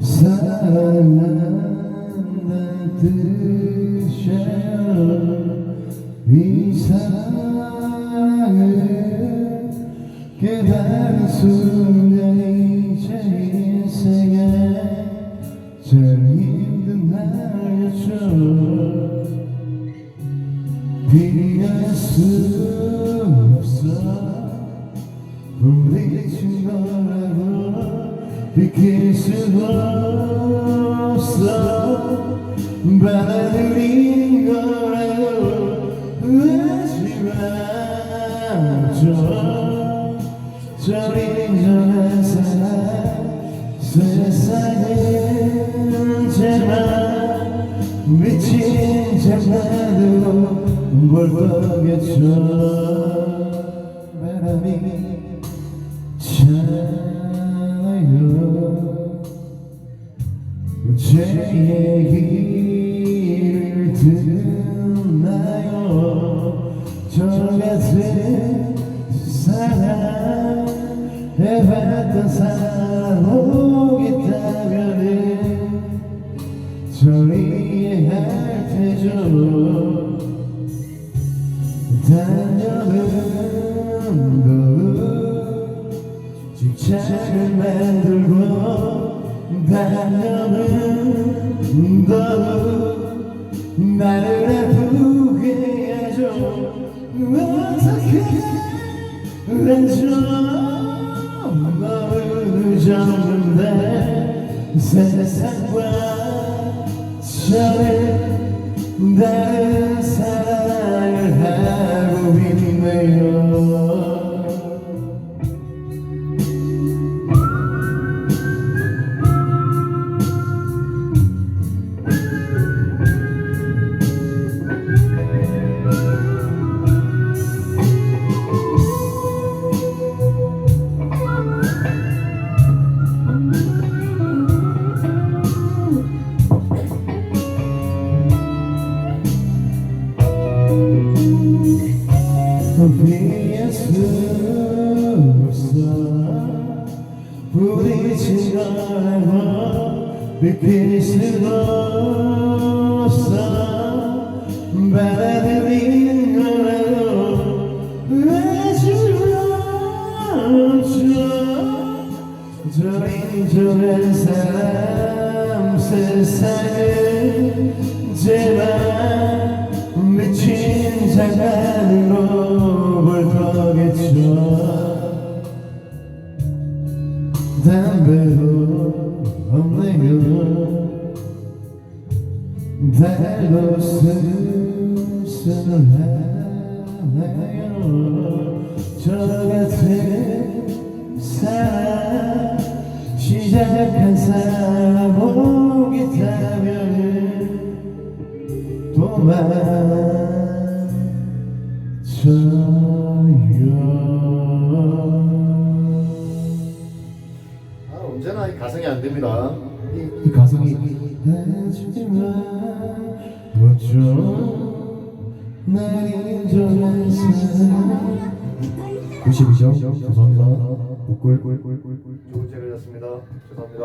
사랑한다는 뜻 부딪힌 거라고 비킬 수 없어. 받아들인 거라고 하지만 저 저리 저한 사람 세상에 제발 미친 장난으로 뭘 보겠죠 바람이 듣나요? 저 같은 사랑 해봤던 사람 혹 있다면은 만들고 다녀는 더욱 나를 아프게 하죠 어떻게 렌즈 너를 접는데 세상과 저는 다른 수 없어 부딪힌 거라고 비킬 수 없어 받아들이는 거라고 해주었죠 저리 저런 사람 세상 달도 슬슬 하네요 저 같은 사람 시작한 사람 혹 있다면 도망쳐요 아, 언제나 이 가성이 안 됩니다. 이, 이 가성이 하지만 뭐죠 날 인정한 사람 92점 죄송합니다. 복골 좋은 책을 졌습니다. 죄송합니다.